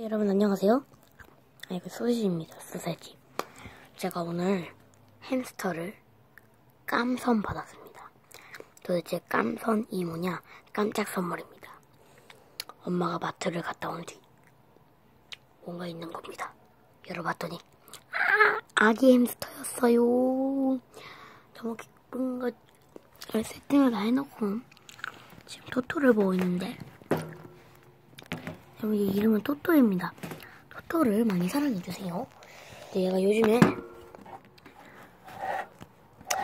네, 여러분 안녕하세요. 아 이거 소시지입니다. 소세지. 제가 오늘 햄스터를 깜선 받았습니다. 도대체 깜선이 뭐냐? 깜짝 선물입니다. 엄마가 마트를 갔다 온 뒤 뭔가 있는 겁니다. 열어봤더니 아, 아기 햄스터였어요. 너무 기쁜 거 세팅을 다 해놓고 지금 토토를 보고 있는데 여기 이름은 토토입니다. 토토를 많이 사랑해주세요. 근데 얘가 요즘에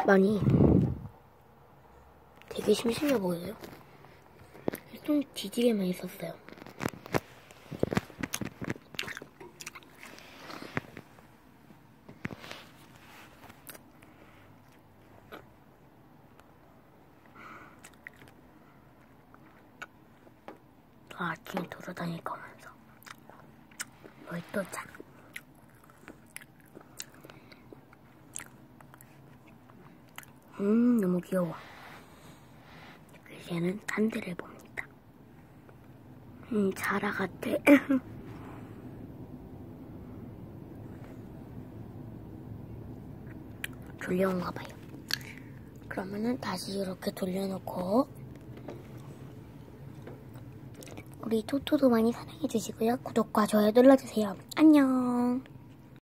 많이 되게 심심해 보여요. 좀 뒤지게 많이 썼어요. 아침에 돌아다닐 거면서. 월도장 음 너무 귀여워. 이제는 딴 데를 봅니다. 음 자라 같아. 졸려온가 봐요. 그러면은 다시 이렇게 돌려놓고 우리 토토도 많이 사랑해주시고요. 구독과 좋아요 눌러주세요. 안녕.